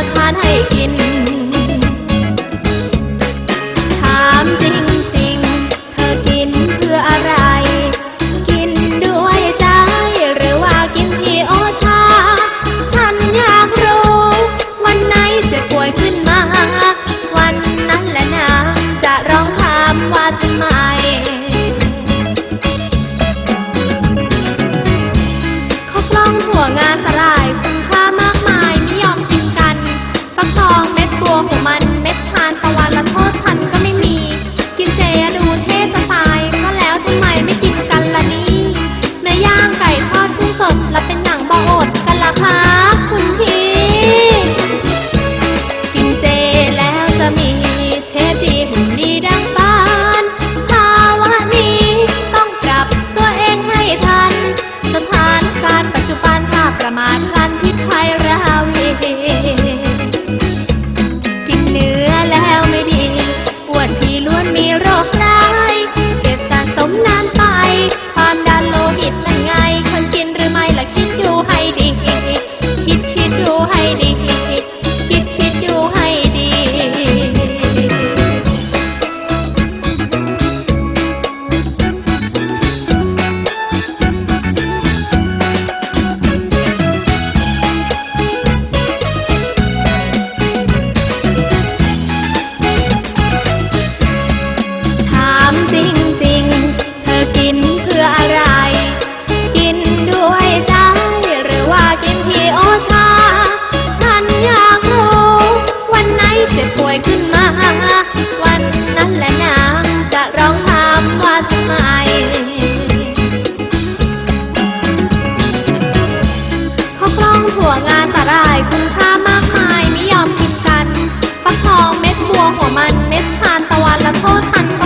จะทานให้กิน หร่ายคุณค่ามากมายไม่ยอมกินกันฟักทองเม็ดบัวหัวมันเม็ดทานตะวันและโทษทัน